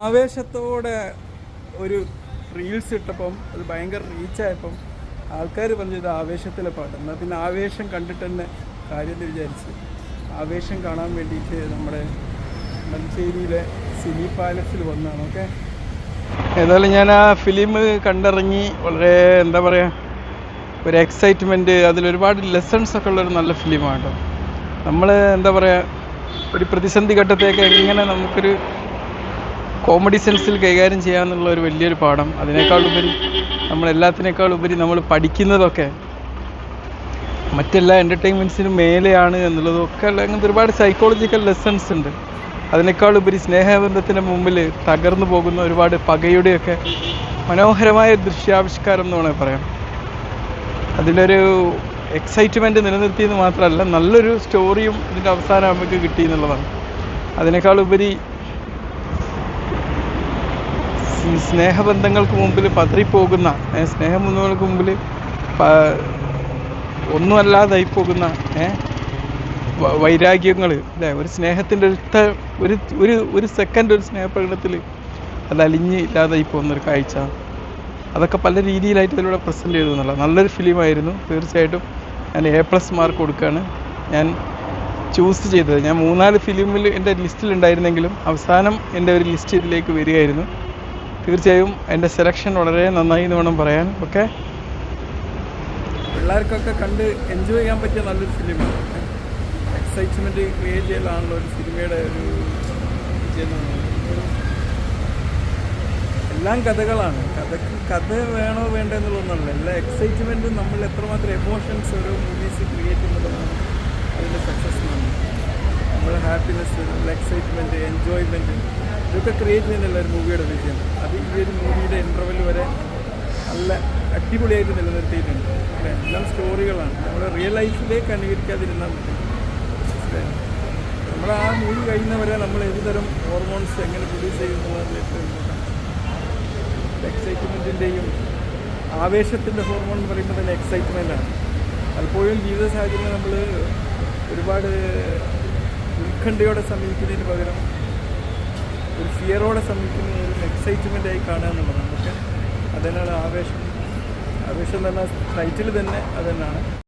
ആവേശത്തോടെ ഒരു റീൽസ് ഇട്ടപ്പം അത് ഭയങ്കര റീച്ചായപ്പം ആൾക്കാർ പറഞ്ഞു ഇത് ആവേശത്തിലെ പാട്ട്. എന്നാൽ പിന്നെ ആവേശം കണ്ടിട്ട് തന്നെ കാര്യത്തിൽ വിചാരിച്ച് ആവേശം കാണാൻ വേണ്ടിയിട്ട് നമ്മുടെ മഞ്ചേരിയിലെ സിനി പാലസിൽ വന്നതാണ്. ഓക്കെ? ഏതായാലും ഞാൻ ആ ഫിലിം കണ്ടിറങ്ങി വളരെ എന്താ പറയുക ഒരു എക്സൈറ്റ്മെന്റ് അതിലൊരുപാട് ലെസൺസ് ഒക്കെ ഉള്ളൊരു നല്ല ഫിലിമാണ് കേട്ടോ. നമ്മൾ എന്താ പറയുക ഒരു പ്രതിസന്ധി ഘട്ടത്തേക്ക് എങ്ങനെ നമുക്കൊരു കോമഡി സെൻസിൽ കൈകാര്യം ചെയ്യാമെന്നുള്ള ഒരു വലിയൊരു പാഠം. അതിനേക്കാൾ ഉപരി നമ്മൾ എല്ലാത്തിനേക്കാൾ ഉപരി നമ്മൾ പഠിക്കുന്നതൊക്കെ മറ്റെല്ലാ എന്റർടൈൻമെന്റ്സിനും മേലെയാണ് എന്നുള്ളതൊക്കെ അങ്ങനത്തെ ഒരുപാട് സൈക്കോളജിക്കൽ ലെസൺസ് ഉണ്ട്. അതിനേക്കാൾ ഉപരി സ്നേഹബന്ധത്തിന്റെ മുമ്പിൽ തകർന്നു പോകുന്ന ഒരുപാട് പകയുടെയൊക്കെ മനോഹരമായ ദൃശ്യാവിഷ്കാരം എന്ന് വേണമെങ്കിൽ പറയാം. അതിലൊരു എക്സൈറ്റ്മെന്റ് നിലനിർത്തിയെന്ന് മാത്രമല്ല നല്ലൊരു സ്റ്റോറിയും ഇതിന്റെ അവസാനം നമുക്ക് കിട്ടി എന്നുള്ളതാണ്. അതിനേക്കാൾ ഉപരി സ് സ്നേഹബന്ധങ്ങൾക്ക് മുമ്പിൽ പതറിപ്പോകുന്ന സ്നേഹബന്ധങ്ങൾക്ക് മുമ്പിൽ ഒന്നുമല്ലാതായി പോകുന്ന വൈരാഗ്യങ്ങൾ അല്ലേ? ഒരു സ്നേഹത്തിന്റെ അടുത്ത ഒരു ഒരു ഒരു സെക്കൻഡ് ഒരു സ്നേഹപ്രകടനത്തിൽ അത് അലിഞ്ഞ് ഇല്ലാതായി പോകുന്ന ഒരു കാഴ്ച. അതൊക്കെ പല രീതിയിലായിട്ട് ഇതിലൂടെ പ്രസന്റ് ചെയ്തു എന്നുള്ള നല്ലൊരു ഫിലിമായിരുന്നു തീർച്ചയായിട്ടും ഞാൻ എ പ്ലസ് മാർക്ക് കൊടുക്കുകയാണ്. ഞാൻ ചൂസ് ചെയ്തത്. ഞാൻ മൂന്നാൽ ഫിലിമിൽ എന്റെ ലിസ്റ്റിലുണ്ടായിരുന്നെങ്കിലും അവസാനം എന്റെ ഒരു ലിസ്റ്റ് ഇതിലേക്ക് വരികയായിരുന്നു. തീർച്ചയായും എന്റെ സെലക്ഷൻ വളരെ നന്നായി എന്ന് വേണം പറയാൻ. ഓക്കെ പിള്ളേർക്കൊക്കെ കണ്ട് എൻജോയ് ചെയ്യാൻ പറ്റിയ നല്ലൊരു ഫിലിമാണ് എക്സൈറ്റ്മെന്റ് ക്രിയേറ്റ് ചെയ്യലാണല്ലോ ഒരു സിനിമയുടെ ഒരു. എല്ലാം കഥകളാണ്. കഥക്ക് കഥ വേണോ വേണ്ട എന്നുള്ളതൊന്നല്ല എല്ലാ എക്സൈറ്റ്മെന്റും നമ്മൾ എത്രമാത്രം എമോഷൻസ് ഓരോ മൂവീസ് ക്രിയേറ്റ് ചെയ്യുന്നതാണ് അതിന്റെ സക്സസ് നമ്മുടെ ഹാപ്പിനെസ് എക്സൈറ്റ്മെന്റ് എൻജോയ്മെന്റ് ഇതൊക്കെ ക്രിയേറ്റ് ചെയ്യുന്നില്ല ഒരു മൂവിയുടെ വിജയം അത് ഈ ഒരു മൂവിയുടെ ഇന്റർവെൽ വരെ നല്ല അടിപൊളിയായിട്ട് നിലനിർത്തിയിട്ടുണ്ട് അല്ലേ? എല്ലാം സ്റ്റോറികളാണ് നമ്മുടെ റിയൽ ലൈഫിലേക്ക് അനുകരിക്കാതിരുന്നാൽ മതി? നമ്മൾ ആ മൂവി കഴിയുന്നവരെ നമ്മൾ ഏതുതരം ഹോർമോൺസ് എങ്ങനെ പ്രൊഡ്യൂസ് ചെയ്യുന്നു എക്സൈറ്റ്മെന്റിന്റെയും ആവേശത്തിന്റെ ഹോർമോൺ എന്ന് പറയുമ്പോൾ തന്നെ എക്സൈറ്റ്മെന്റാണ് പലപ്പോഴും ജീവിത സാഹചര്യം നമ്മൾ ഒരുപാട് ഉത്കണ്ഠയോടെ സമീപിക്കുന്നതിന് പകരം ഒരു ഫിയറോടെ സമീപിക്കുന്ന ഒരു എക്സൈറ്റ്മെന്റ് ആയി കാണുക എന്നുള്ളതാണ്. നമുക്ക് അതന്നെയാണ് ആവേശം? ആവേശം തന്നെ ടൈറ്റിൽ തന്നെ അത്